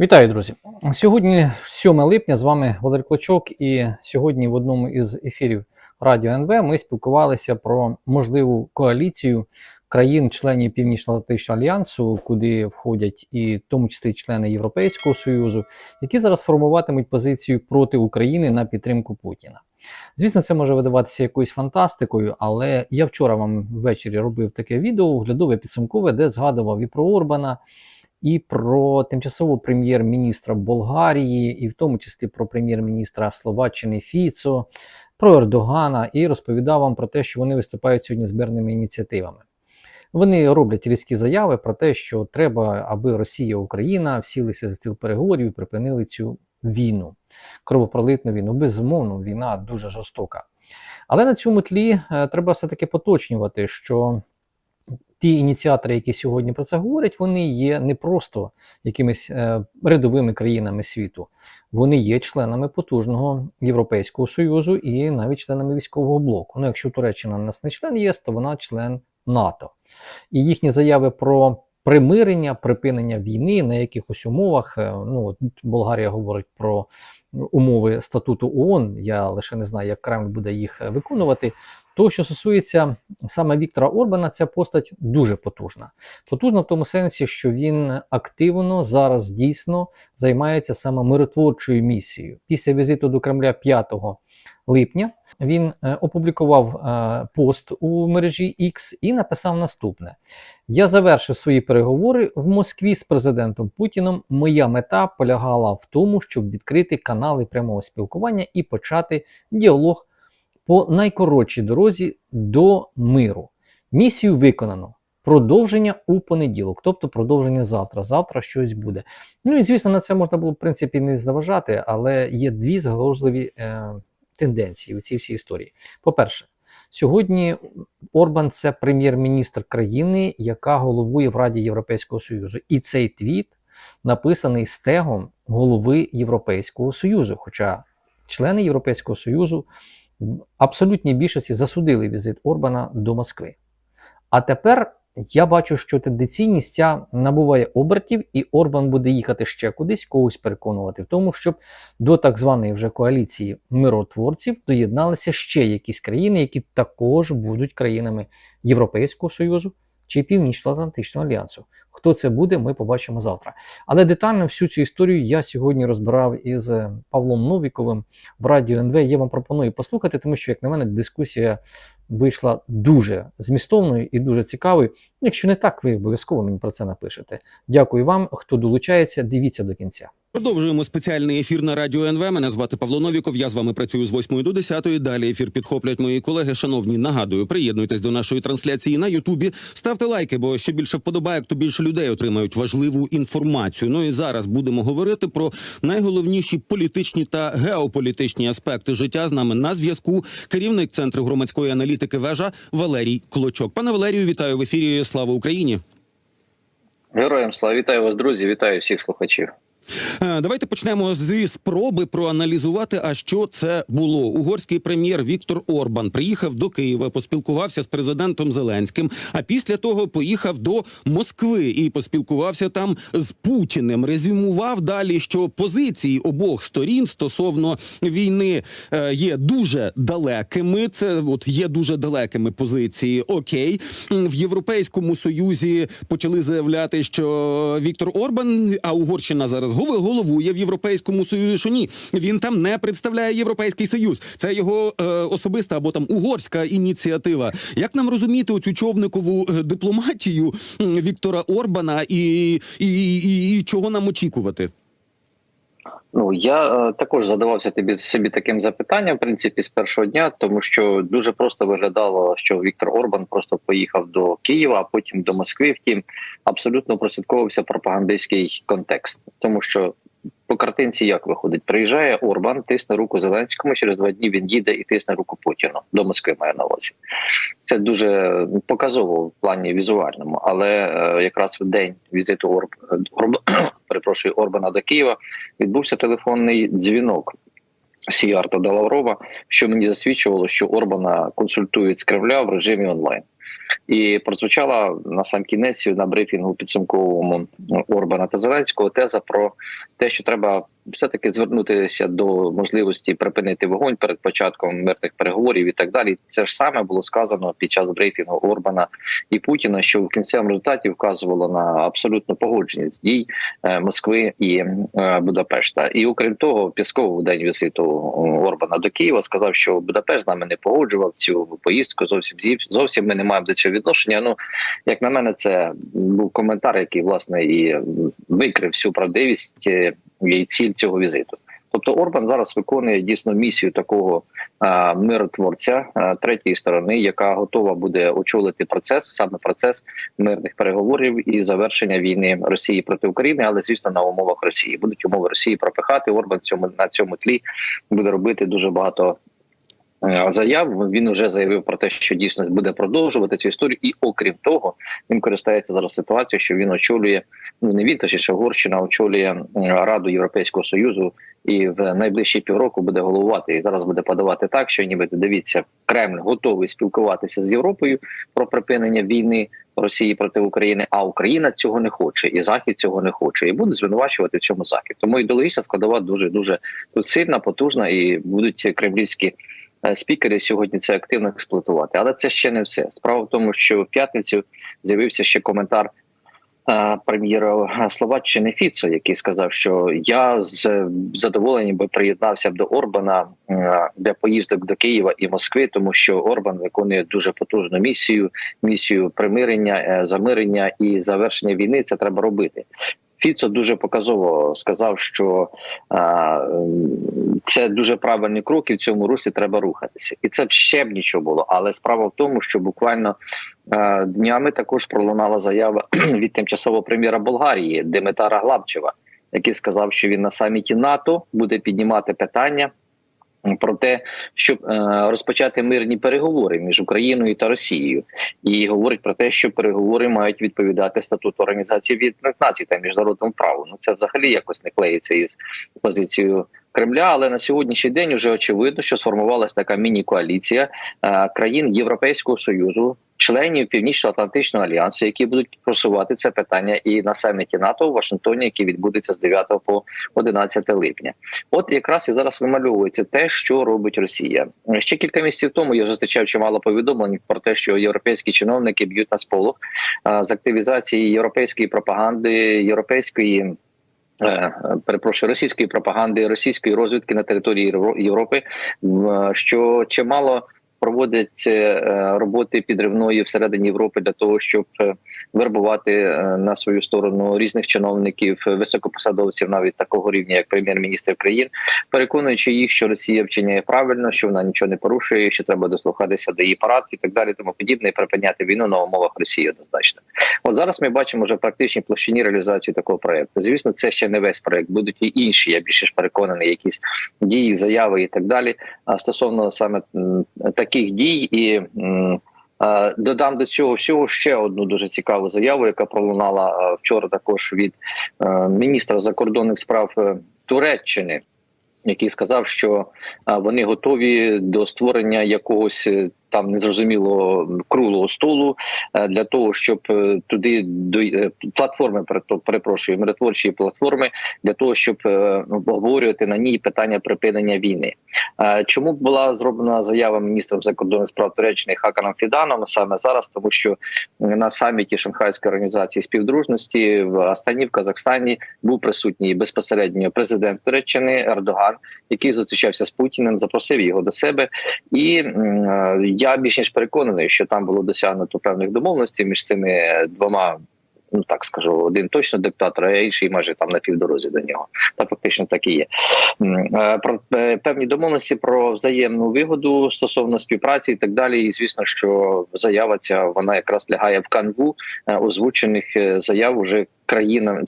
Вітаю, друзі! Сьогодні 7 липня з вами Валерій Клочок, і сьогодні в одному із ефірів Радіо НВ ми спілкувалися про можливу коаліцію країн-членів Північно-Атлантичного альянсу, куди входять і в тому числі члени Європейського Союзу, які зараз формуватимуть позицію проти України на підтримку Путіна. Звісно, це може видаватися якоюсь фантастикою, але я вчора вам ввечері робив таке відео, оглядове підсумкове, де згадував і про Орбана, і про тимчасового прем'єр-міністра Болгарії, і в тому числі про прем'єр-міністра Словаччини Фіцо, про Ердогана, і розповідав вам про те, що вони виступають сьогодні з мирними ініціативами. Вони роблять різкі заяви про те, що треба, аби Росія Україна всілися за стіл переговорів і припинили цю війну, кровопролитну війну. Безумовно, війна дуже жорстока. Але на цьому тлі е, треба все-таки поточнювати, що ті ініціатори, які сьогодні про це говорять, вони є не просто якимись е, рядовими країнами світу, вони є членами потужного Європейського Союзу і навіть членами військового блоку. Ну, якщо Туреччина у нас не член ЄС, то вона член НАТО. І їхні заяви про примирення, припинення війни на якихось умовах. е, Ну, от Болгарія говорить про умови статуту ООН. Я лише не знаю, як Кремль буде їх е, виконувати. То, що стосується саме Віктора Орбана, ця постать дуже потужна. Потужна в тому сенсі, що він активно зараз дійсно займається саме миротворчою місією. Після візиту до Кремля 5 липня він е, опублікував е, пост у мережі X і написав наступне: Я завершив свої переговори в Москві з президентом Путіном. Моя мета полягала в тому, щоб відкрити канали прямого спілкування і почати діалог по найкоротшій дорозі до миру. Місію виконано. Продовження у понеділок, тобто продовження завтра. Завтра щось буде. Ну і звісно, на це можна було в принципі не заважати, але є дві загрозливі е, тенденції в цій всій історії. По-перше, сьогодні Орбан це прем'єр-міністр країни, яка головує в Раді Європейського Союзу. І цей твіт написаний стегом голови Європейського Союзу. Хоча члени Європейського Союзу в абсолютній більшості засудили візит Орбана до Москви. А тепер я бачу, що тенденційність ця набуває обертів, і Орбан буде їхати ще кудись, когось переконувати в тому, щоб до так званої вже коаліції миротворців доєдналися ще якісь країни, які також будуть країнами Європейського Союзу чи Північно-Атлантичного альянсу. Хто це буде, ми побачимо завтра. Але детально всю цю історію я сьогодні розбирав із е, Павлом Новіковим в Радіо НВ. Я вам пропоную послухати, тому що, як на мене, дискусія вийшла дуже змістовною і дуже цікавою. Ну, Якщо не так, ви обов'язково мені про це напишете. Дякую вам, хто долучається. Дивіться до кінця. Продовжуємо спеціальний ефір на радіо НВ. Мене звати Павло Новіков. Я з вами працюю з 8 до 10. Далі ефір підхоплять мої колеги. Шановні, нагадую, приєднуйтесь до нашої трансляції на Ютубі. Ставте лайки, бо що більше вподобайок, то більше людей отримають важливу інформацію. Ну і зараз будемо говорити про найголовніші політичні та геополітичні аспекти життя. З нами на зв'язку керівник центру громадської аналітики вежа Валерій Клочок. Пане Валерію, вітаю в ефірі. Слава Україні. Героям слава вітаю вас, друзі! Вітаю всіх слухачів. Е, Давайте почнемо зі спроби проаналізувати, а що це було. Угорський прем'єр Віктор Орбан приїхав до Києва, поспілкувався з президентом Зеленським. А після того поїхав до Москви і поспілкувався там з Путіним. Резюмував далі, що позиції обох сторін стосовно війни е, є дуже далекими. Це от є дуже далекими позиції. Окей, в Європейському Союзі почали заявляти, що Віктор Орбан, а Угорщина зараз гови- головує в Європейському Союзі. Що ні, він там не представляє Європейський Союз. Це його е, особиста або там угорська ініціатива. Як нам розуміти оцю човникову е, дипломатію Віктора Орбана і, і, і, і чого нам очікувати? Ну я е, також задавався тобі собі таким запитанням, в принципі, з першого дня, тому що дуже просто виглядало, що Віктор Орбан просто поїхав до Києва, а потім до Москви. Втім, абсолютно прослідковувався пропагандистський контекст, тому що. По картинці як виходить? Приїжджає Орбан, тисне руку Зеленському. Через два дні він їде і тисне руку Путіну до Москви. Має на увазі. Це дуже показово в плані візуальному, але е, якраз в день візиту Орб... Орб... перепрошую Орбана до Києва відбувся телефонний дзвінок Сіарта до Лаврова, що мені засвідчувало, що Орбана консультують з Кремля в режимі онлайн. І прозвучала на сам кінець на брифінгу підсумковому Орбана та Зеленського теза про те, що треба все таки звернутися до можливості припинити вогонь перед початком мирних переговорів і так далі. Це ж саме було сказано під час брифінгу Орбана і Путіна, що в кінцевому результаті вказувало на абсолютну погодженість дій е, Москви і е, Будапешта. І окрім того, Пісков у день візиту Орбана до Києва сказав, що Будапешт з нами не погоджував цю поїздку. Зовсім зовсім ми не маємо до цього відношення. Ну як на мене, це був коментар, який власне і викрив всю правдивість і ціль цього візиту. Тобто Орбан зараз виконує дійсно місію такого а, миротворця а, третьої сторони, яка готова буде очолити процес, саме процес мирних переговорів і завершення війни Росії проти України, але звісно на умовах Росії будуть умови Росії пропихати. Орбан цьому на цьому тлі буде робити дуже багато. Заяв він вже заявив про те, що дійсно буде продовжувати цю історію, і окрім того, він користається зараз ситуацією, що він очолює ну не він, точніше Угорщина очолює Раду Європейського союзу, і в найближчі півроку буде головувати і зараз буде подавати так, що ніби дивіться, Кремль готовий спілкуватися з Європою про припинення війни Росії проти України. А Україна цього не хоче, і Захід цього не хоче, і буде звинувачувати в цьому захід. Тому ідеологічна складова дуже дуже сильна, потужна, і будуть кремлівські. Спікери сьогодні це активно експлуатувати, але це ще не все. Справа в тому, що в п'ятницю з'явився ще коментар прем'єра Словаччини Фіцо, який сказав, що я з задоволенням би приєднався б до Орбана для поїздок до Києва і Москви, тому що Орбан виконує дуже потужну місію, місію примирення, е, замирення і завершення війни. Це треба робити. Фіцо дуже показово сказав, що а, це дуже правильний крок, і в цьому руслі треба рухатися, і це б ще б нічого було. Але справа в тому, що буквально а, днями також пролунала заява від тимчасового прем'єра Болгарії Димитара Глабчева, який сказав, що він на саміті НАТО буде піднімати питання про те, щоб е, розпочати мирні переговори між Україною та Росією, і говорить про те, що переговори мають відповідати статуту організації Об'єднаних Націй та міжнародному праву. Ну це взагалі якось не клеїться із позицією. Кремля, але на сьогоднішній день вже очевидно, що сформувалася така міні-коаліція е, країн Європейського союзу, членів Північно-Атлантичного альянсу, які будуть просувати це питання і на саміті НАТО в Вашингтоні, який відбудеться з 9 по 11 липня. От якраз і зараз вимальовується те, що робить Росія. Ще кілька місяців тому я зустрічав чимало повідомлень про те, що європейські чиновники б'ють на сполох е, з активізації європейської пропаганди, європейської. Е, перепрошую російської пропаганди, російської розвідки на території Європи, що чимало проводять е, роботи підривної всередині Європи для того, щоб е, вербувати на свою сторону різних чиновників, високопосадовців, навіть такого рівня, як прем'єр-міністр країн, переконуючи їх, що Росія вчиняє правильно, що вона нічого не порушує, що треба дослухатися до її парад і так далі, тому подібне, і припиняти війну на умовах Росії однозначно. От зараз ми бачимо вже практичні площині реалізації такого проекту. Звісно, це ще не весь проект. Будуть і інші. Я більше ж переконаний, якісь дії, заяви і так далі. А стосовно саме таких дій і. Додам до цього всього ще одну дуже цікаву заяву, яка пролунала вчора. Також від міністра закордонних справ е, Туреччини, який сказав, що вони готові до створення якогось е, там незрозуміло круглого столу для того, щоб е, туди до платформи перепрошую, миротворчої платформи для того, щоб обговорювати на ній питання припинення війни. Чому була зроблена заява міністром закордонних справ Туреччини Хаканом Фіданом саме зараз, тому що на саміті Шанхайської організації співдружності в Астані в Казахстані був присутній безпосередньо президент Туреччини Ердоган, який зустрічався з Путіним, запросив його до себе і я більш ніж переконаний, що там було досягнуто певних домовленостей між цими двома. Ну так скажу, один точно диктатор, а інший майже там на півдорозі до нього. Та фактично так і є. Про певні домовленості про взаємну вигоду стосовно співпраці і так далі. І звісно, що заява ця вона якраз лягає в канву озвучених заяв уже країнами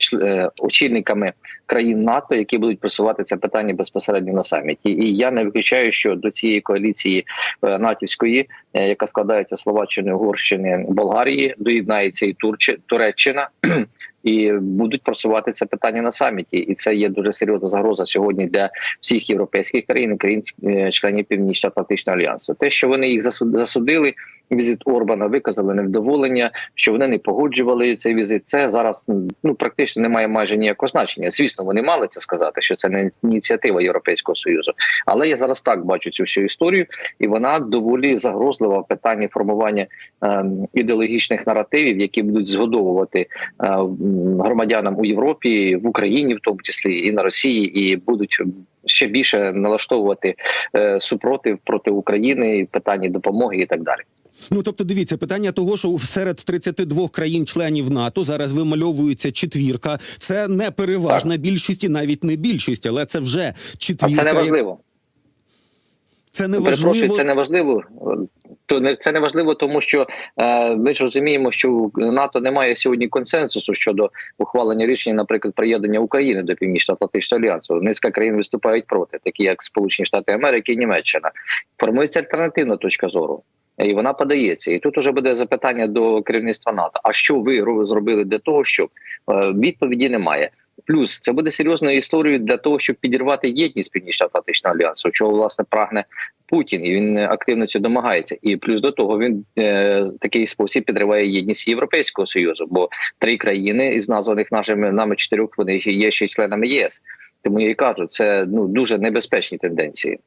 очільниками країн НАТО, які будуть просувати це питання безпосередньо на саміті. І я не виключаю, що до цієї коаліції натівської, яка складається Словаччини, Угорщини, Болгарії, доєднається і Турчі, Туреччина. І будуть просувати це питання на саміті, і це є дуже серйозна загроза сьогодні для всіх європейських країн, країн членів Північно-Атлантичного альянсу. Те, що вони їх засудили, візит Орбана, виказали невдоволення, що вони не погоджували цей візит. Це зараз ну практично не має майже ніякого значення. Звісно, вони мали це сказати, що це не ініціатива Європейського союзу. Але я зараз так бачу цю всю історію, і вона доволі загрозлива в питанні формування е, ідеологічних наративів, які будуть згодовувати е, м, громадянам у Європі, в Україні, в тому числі і на Росії, і будуть ще більше налаштовувати е, супротив проти України, в питанні допомоги і так далі. Ну тобто, дивіться, питання того, що серед 32 країн-членів НАТО зараз вимальовується четвірка. Це не переважна більшість і навіть не більшість, але це вже А це не важливо. Це не важливо. це не важливо. То не це не важливо, тому що е, ми ж розуміємо, що у НАТО немає сьогодні консенсусу щодо ухвалення рішення, наприклад, приєднання України до Північно-Атлантичного альянсу. Низка країн виступають проти, такі як Сполучені Штати Америки і Німеччина. Формується альтернативна точка зору. І вона подається, і тут уже буде запитання до керівництва НАТО. А що ви ро- зробили для того, щоб Е, відповіді немає? Плюс це буде серйозною історією для того, щоб підірвати єдність Північно-Атлантичного альянсу, чого власне прагне Путін, і він активно цього домагається. І плюс до того він е, такий спосіб підриває єдність Європейського союзу, бо три країни із названих нашими нами чотирьох вони є ще членами ЄС. Тому я і кажу, це ну дуже небезпечні тенденції.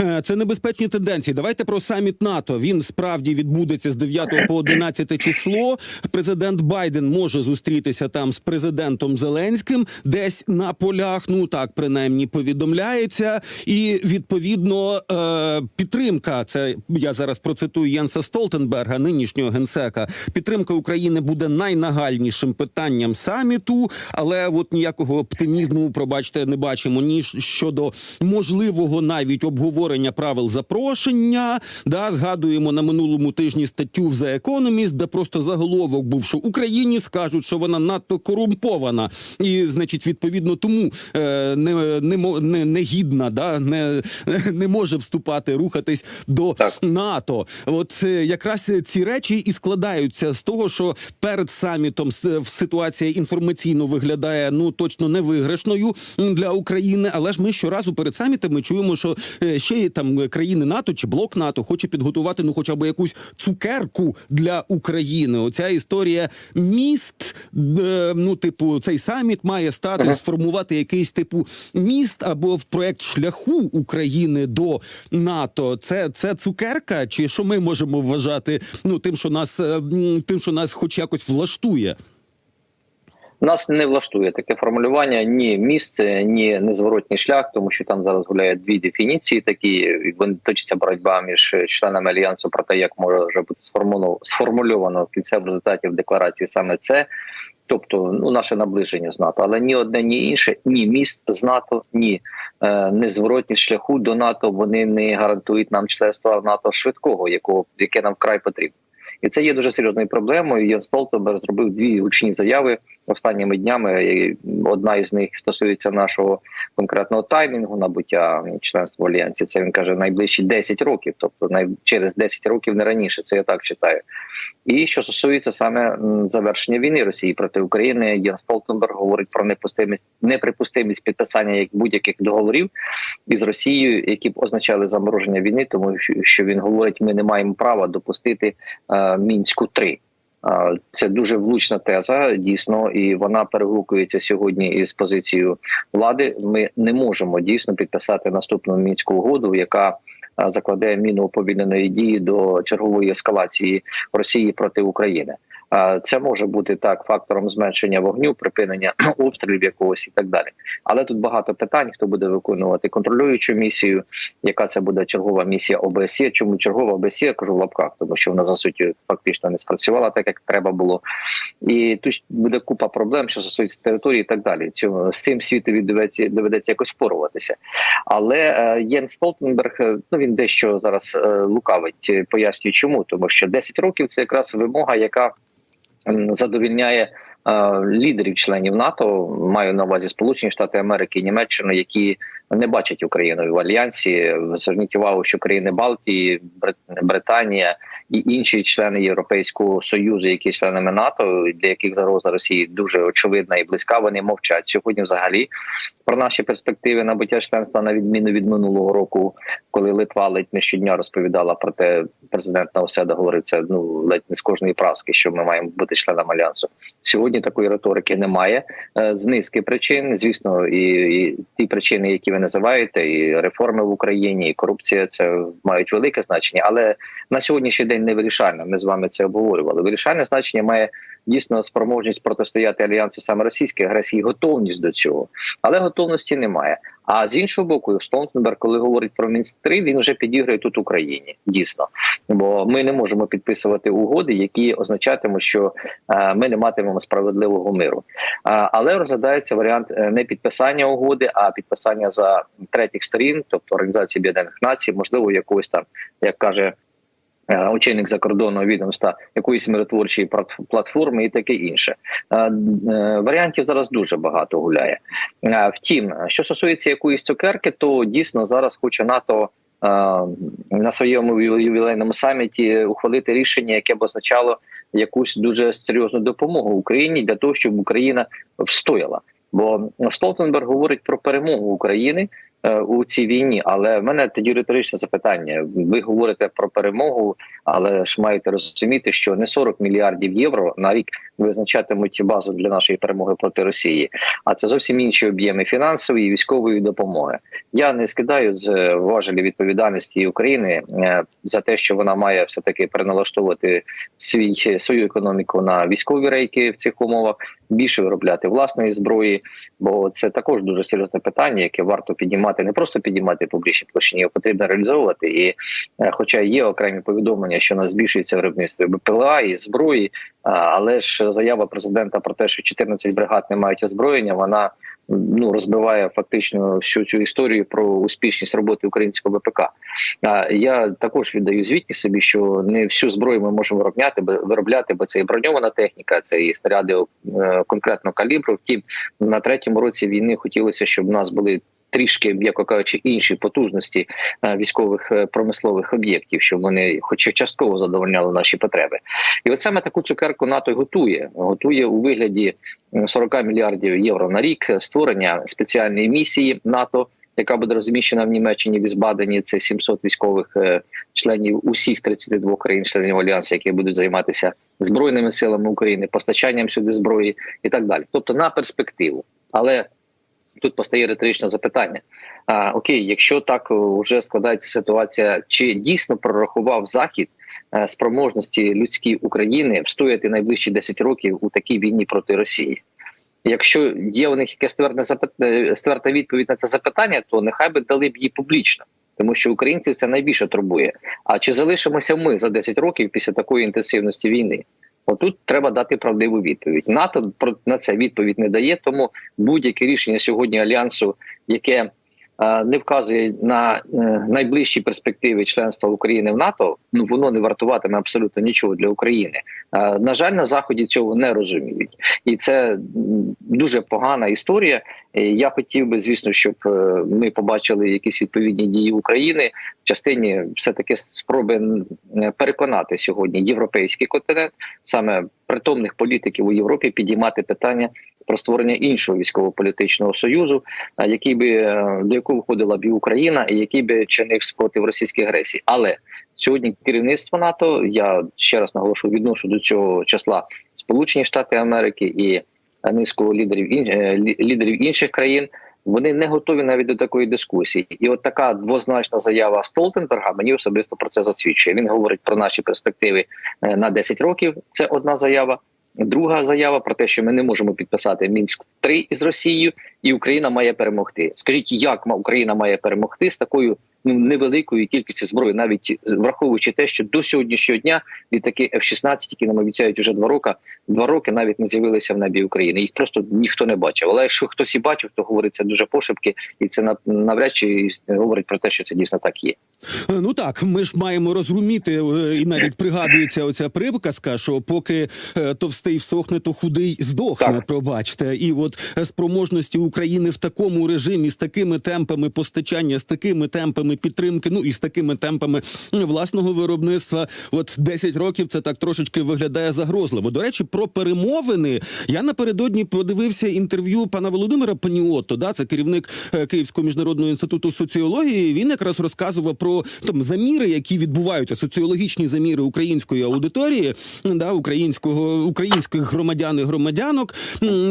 Е, Це небезпечні тенденції. Давайте про саміт НАТО. Він справді відбудеться з 9 по 11 число. Президент Байден може зустрітися там з президентом Зеленським, десь на полях. Ну так принаймні повідомляється. І відповідно е, підтримка. Це я зараз процитую Єнса Столтенберга, нинішнього генсека. Підтримка України буде найнагальнішим питанням саміту, але от ніякого оптимізму, пробачте, не бачимо ні щодо можливого навіть обговорення правил запрошення. Да, згадуємо на минулому тижні статтю в The Economist, де просто заголовок був, що Україні скажуть, що вона надто корумпована, і значить, відповідно тому е, не, не, не, не гідна, да, не, не може вступати, рухатись до Так. НАТО. От е, якраз ці речі і складаються з того, що перед самітом ситуація інформаційно виглядає ну точно невиграшною м, для України. Але ж ми щоразу перед самітами чуємо, що е, ще там країни НАТО чи блок НАТО хоче підготувати ну, хоча б якусь цукерку для України. Оця історія міст. е, Ну, типу, цей саміт має стати Ага. сформувати якийсь типу міст або в проект шляху України до НАТО. Це, це цукерка, чи що ми можемо вважати ну тим, що нас е, тим, що нас хоч якось влаштує. Нас не влаштує таке формулювання ні місце, ні незворотній шлях, тому що там зараз гуляють дві дефініції. Такі точиться боротьба між членами альянсу про те, як може бути сформульовано в кінцевому результаті в декларації саме це. Тобто, ну наше наближення з НАТО, але ні одне, ні інше, ні міст з НАТО, ні е, незворотність шляху до НАТО. Вони не гарантують нам членства в НАТО швидкого, якого яке нам вкрай потрібно. І це є дуже серйозною проблемою. Єн Столтенберг зробив дві гучні заяви останніми днями. Одна із них стосується нашого конкретного таймінгу набуття членства в альянсі. Це він каже найближчі 10 років, тобто через 10 років не раніше. Це я так читаю. І що стосується саме завершення війни Росії проти України, Єн Столтенберг говорить про непустимість неприпустимість підписання як будь-яких договорів із Росією, які б означали замороження війни, тому що він говорить, ми не маємо права допустити е, мінську 3 Е, Це дуже влучна теза, дійсно, і вона перегукується сьогодні із позицією влади. Ми не можемо дійсно підписати наступну мінську угоду, яка закладе міну уповільненої дії до чергової ескалації Росії проти України. Це може бути так фактором зменшення вогню, припинення обстрілів якогось і так далі. Але тут багато питань: хто буде виконувати контролюючу місію, яка це буде чергова місія ОБСЄ. Чому чергова ОБСЄ, я кажу в лапках, тому що вона за суттю фактично не спрацювала так, як треба було. І тут буде купа проблем, що стосується території і так далі. Цьому з цим світові доведеться доведеться якось впоруватися. Але е, Єн Столтенберг, е, ну він дещо зараз е, лукавить, пояснює, чому тому, що 10 років це якраз вимога, яка задовільняє лідерів членів НАТО, маю на увазі Сполучені Штати Америки і Німеччину, які не бачать Україну в альянсі. Зверніть увагу, що країни Балтії, Брит- Британія і інші члени Європейського союзу, які членами НАТО, для яких загроза Росії дуже очевидна і близька, вони мовчать сьогодні. Взагалі про наші перспективи набуття членства на відміну від минулого року, коли Литва ледь не щодня розповідала про те, президент Науседа говорив це ну ледь не з кожної праски, що ми маємо бути членом альянсу. Сьогодні такої риторики немає е, з низки причин. Звісно, і, і ті причини, які ви називаєте, і реформи в Україні, і корупція, це мають велике значення, але на сьогоднішній день не вирішально. Ми з вами це обговорювали. Вирішальне значення має дійсно спроможність протистояти альянсу саме російській агресії, готовність до цього, але готовності немає. А з іншого боку, Столтенберг, коли говорить про мінськ 3 він вже підіграє тут Україні. Дійсно, бо ми не можемо підписувати угоди, які означатимуть, що е, ми не матимемо справедливого миру. Але розглядається варіант е, не підписання угоди, а підписання за третіх сторін, тобто Організації Об'єднаних Націй, можливо, якогось там, як каже. Е, Очільник закордонного відомства якоїсь миротворчої плат- платформи і таке інше Е, е, варіантів зараз дуже багато гуляє. Втім, що стосується якоїсь цукерки, то дійсно зараз хоче НАТО на своєму ювілейному саміті ухвалити рішення, яке б означало якусь дуже серйозну допомогу Україні для того, щоб Україна встояла. Бо Столтенберг говорить про перемогу України у цій війні, але в мене тоді риторичне запитання. Ви говорите про перемогу, але ж маєте розуміти, що не 40 мільярдів євро на рік визначатимуть базу для нашої перемоги проти Росії, а це зовсім інші об'єми фінансової і військової допомоги. Я не скидаю з е, важелі відповідальності України е, за те, що вона має все таки переналаштовувати свій свою економіку на військові рейки в цих умовах, більше виробляти власної зброї, бо це також дуже серйозне питання, яке варто піднімати, не просто піднімати в публічній площині, його потрібно реалізовувати. І, е, хоча є окремі повідомлення, що нас збільшується виробництво БПЛА і зброї, але ж заява президента про те, що 14 бригад не мають озброєння, вона ну розбиває фактично всю цю історію про успішність роботи українського ВПК. А я також віддаю звітність собі, що не всю зброю ми можемо виробляти, виробляти, бо це і броньована техніка, це і снаряди е, конкретного калібру. Втім, на третьому році війни хотілося, щоб у нас були. Трішки, м'яко кажучи, інші потужності е, військових е, промислових об'єктів, щоб вони, хоч частково задовольняли наші потреби, і от саме таку цукерку НАТО й готує. Готує у вигляді м, 40 мільярдів євро на рік е, створення спеціальної місії НАТО, яка буде розміщена в Німеччині в Візбадені. Це 700 військових членів усіх 32 країн членів альянсу, які будуть займатися збройними силами України, постачанням сюди зброї і так далі. Тобто на перспективу, але тут постає риторичне запитання. А, окей, якщо так вже складається ситуація, чи дійсно прорахував захід е, спроможності людські України встояти найближчі 10 років у такій війні проти Росії? Якщо є у них якась ствердна е, ствердна відповідь на це запитання, то нехай би дали б її публічно, тому що українців це найбільше турбує. А чи залишимося ми за 10 років після такої інтенсивності війни? Отут треба дати правдиву відповідь. НАТО про на це відповідь не дає, тому будь-яке рішення сьогодні альянсу, яке не вказує на е, найближчі перспективи членства України в НАТО, ну воно не вартуватиме абсолютно нічого для України. На жаль, на заході цього не розуміють, і це дуже погана історія. Я хотів би, звісно, щоб е, ми побачили якісь відповідні дії України в частині все таки спроби переконати сьогодні європейський континент, саме притомних політиків у Європі, підіймати питання про створення іншого військово-політичного союзу, який би е, до якого входила б і Україна, і який би чинив спротив російській агресії. Але сьогодні керівництво НАТО, я ще раз наголошую, відношу до цього числа Сполучені Штати Америки і низку лідерів е, лідерів інших країн. Вони не готові навіть до такої дискусії, і от така двозначна заява Столтенберга мені особисто про це засвідчує. Він говорить про наші перспективи е, на 10 років. Це одна заява. Друга заява про те, що ми не можемо підписати мінськ 3 із Росією, і Україна має перемогти. Скажіть, як Україна має перемогти з такою ну невеликою кількістю зброї, навіть е, враховуючи те, що до сьогоднішнього дня літаки F-16, які нам обіцяють вже два роки, два роки навіть не з'явилися в небі України. Їх просто ніхто не бачив. Але якщо хтось і бачив, то говорить це дуже пошепки, і це нав- навряд чи говорить про те, що це дійсно так є. Е, Ну так, ми ж маємо розуміти, е, і навіть пригадується оця приказка, що поки е, товстий всохне, то худий здохне. Так. Пробачте, і от спроможності України в такому режимі з такими темпами постачання, з такими темпами підтримки, ну і з такими темпами власного виробництва. От 10 років це так трошечки виглядає загрозливо. До речі, про перемовини я напередодні подивився інтерв'ю пана Володимира Паніотто. Да, це керівник Київського міжнародного інституту соціології. Він якраз розказував про там заміри, які відбуваються, соціологічні заміри української аудиторії, да, українського українських громадян і громадянок.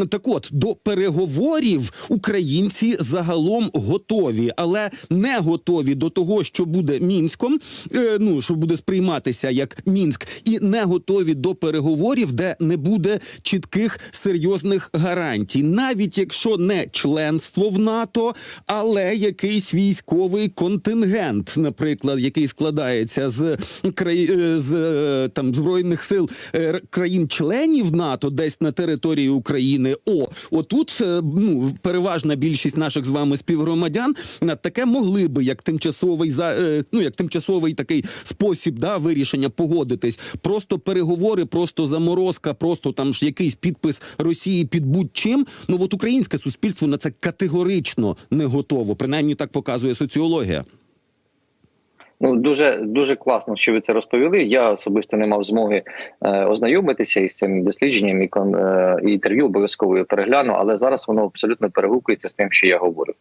Так от до переговорів українці загалом готові, але не готові до того, що буде мінськом. е, Ну що буде сприйматися як мінськ, і не готові до переговорів, де не буде чітких серйозних гарантій, навіть якщо не членство в НАТО, але якийсь військовий контингент, наприклад, який складається з краї... е, з е, там збройних сил е, країн-членів НАТО, десь на території України. О, отут ну переважна більшість наших з вами співгромадян на таке могли би як тимчасовий за ну як тимчасовий такий спосіб да вирішення погодитись. Просто переговори, просто заморозка, просто там ж якийсь підпис Росії під будь-чим. Ну от українське суспільство на це категорично не готово. Принаймні так показує соціологія. Ну дуже дуже класно, що ви це розповіли. Я особисто не мав змоги е, ознайомитися із цим дослідженням і кон е, інтерв'ю обов'язково перегляну, але зараз воно абсолютно перегукується з тим, що я говорю.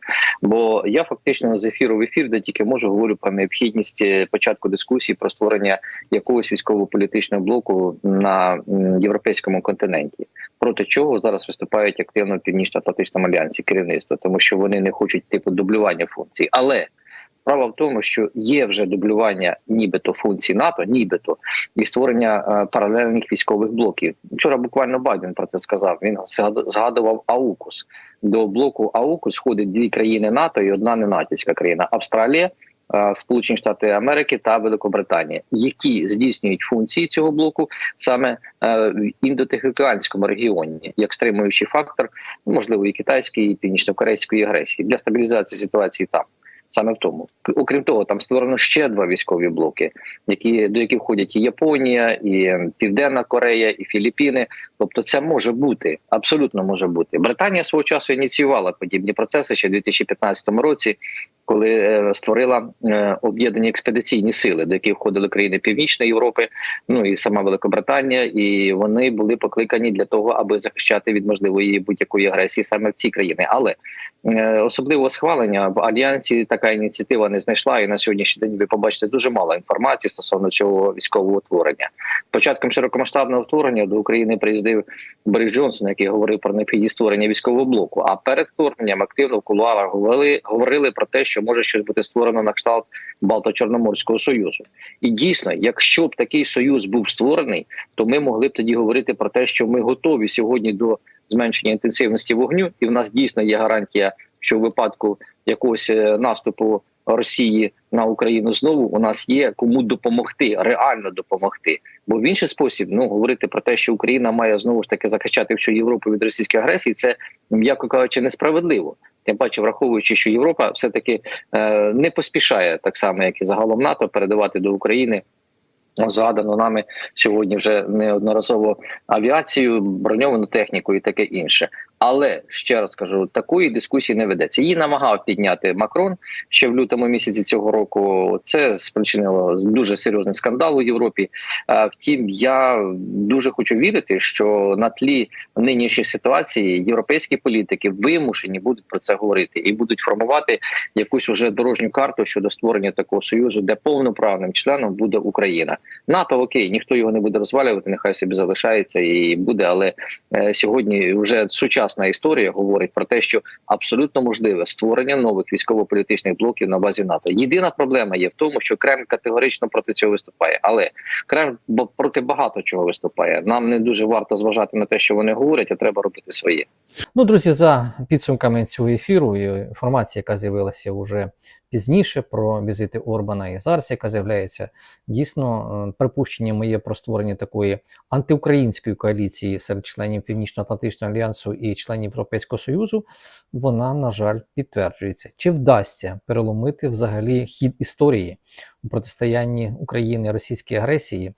Бо я фактично з ефіру в ефір, де тільки можу говорю про необхідність е, початку дискусії про створення якогось військово-політичного блоку на європейському континенті. Проти чого зараз виступають активно північно-атлантичному альянсі керівництво, тому що вони не хочуть типу дублювання функцій, але Справа в тому, що є вже дублювання, нібито функцій НАТО, нібито і створення е, паралельних військових блоків. Вчора буквально Байден про це сказав. Він згад- згадував АУКУС. До блоку АУКУС входить дві країни НАТО і одна не натівська країна Австралія. е, Сполучені Штати Америки та Великобританія, які здійснюють функції цього блоку саме е, в індотихоокеанському регіоні, як стримуючий фактор, ну, можливо, і китайської, і північно-корейської агресії для стабілізації ситуації там. Саме в тому, окрім того, там створено ще два військові блоки, які до яких входять і Японія, і Південна Корея, і Філіппіни. Тобто, це може бути абсолютно може бути. Британія свого часу ініціювала подібні процеси ще в 2015 році, коли е, створила е, об'єднані експедиційні сили, до яких входили країни Північної Європи, ну і сама Великобританія, і вони були покликані для того, аби захищати від можливої будь-якої агресії саме в ці країни. Але е, особливого схвалення в альянсі така ініціатива не знайшла. І на сьогоднішній день ви побачите дуже мало інформації стосовно цього військового утворення. Початком широкомасштабного вторгнення до України приїздив Борис Джонсон, який говорив про необхідність створення військового блоку. А перед вторгненням активно в кулуарах говорили, говорили про те, що може щось бути створено на кшталт Балто-Чорноморського союзу. І дійсно, якщо б такий союз був створений, то ми могли б тоді говорити про те, що ми готові сьогодні до зменшення інтенсивності вогню, і в нас дійсно є гарантія, що в випадку якогось е, наступу Росії на Україну знову у нас є кому допомогти, реально допомогти. Бо в інший спосіб ну говорити про те, що Україна має знову ж таки захищати всю Європу від російської агресії, це м'яко кажучи, несправедливо. Тим паче, враховуючи, що Європа все таки е, не поспішає так само, як і загалом НАТО, передавати до України. ну, Згадано нами сьогодні вже неодноразово авіацію, броньовану техніку і таке інше. Але ще раз кажу, такої дискусії не ведеться. Її намагав підняти Макрон ще в лютому місяці цього року. Це спричинило дуже серйозний скандал у Європі. Е, Втім, я дуже хочу вірити, що на тлі нинішньої ситуації європейські політики вимушені будуть про це говорити і будуть формувати якусь уже дорожню карту щодо створення такого союзу, де повноправним членом буде Україна. НАТО окей, ніхто його не буде розвалювати, нехай собі залишається і буде. Але е, сьогодні вже сучасна історія говорить про те, що абсолютно можливе створення нових військово-політичних блоків на базі НАТО. Єдина проблема є в тому, що Кремль категорично проти цього виступає, але Кремль проти багато чого виступає. Нам не дуже варто зважати на те, що вони говорять, а треба робити своє. Ну, друзі, за підсумками цього ефіру і інформації, яка з'явилася вже пізніше про візити Орбана і зараз, яка з'являється. Дійсно, е, припущення моє про створення такої антиукраїнської коаліції серед членів Північно-Атлантичного альянсу і членів Європейського Союзу, вона, на жаль, підтверджується. Чи вдасться переломити взагалі хід історії у протистоянні України російській агресії?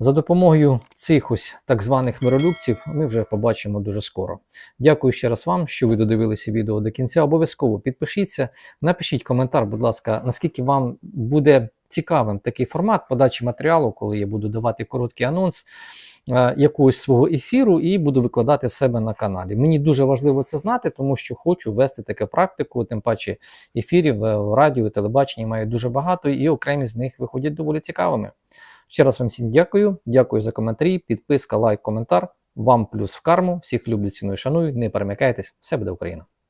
За допомогою цих ось так званих миролюбців ми вже побачимо дуже скоро. Дякую ще раз вам, що ви додивилися відео до кінця. Обов'язково підпишіться, напишіть коментар, будь ласка, наскільки вам буде цікавим такий формат подачі матеріалу, коли я буду давати короткий анонс е, якогось свого ефіру і буду викладати в себе на каналі. Мені дуже важливо це знати, тому що хочу вести таку практику, тим паче ефірів е, в радіо телебаченні маю дуже багато, і окремі з них виходять доволі цікавими. Ще раз вам всім дякую. Дякую за коментарі, підписка, лайк, коментар. Вам плюс в карму. Всіх люблю, ціную, шаную. Не перемикайтесь. Все буде Україна!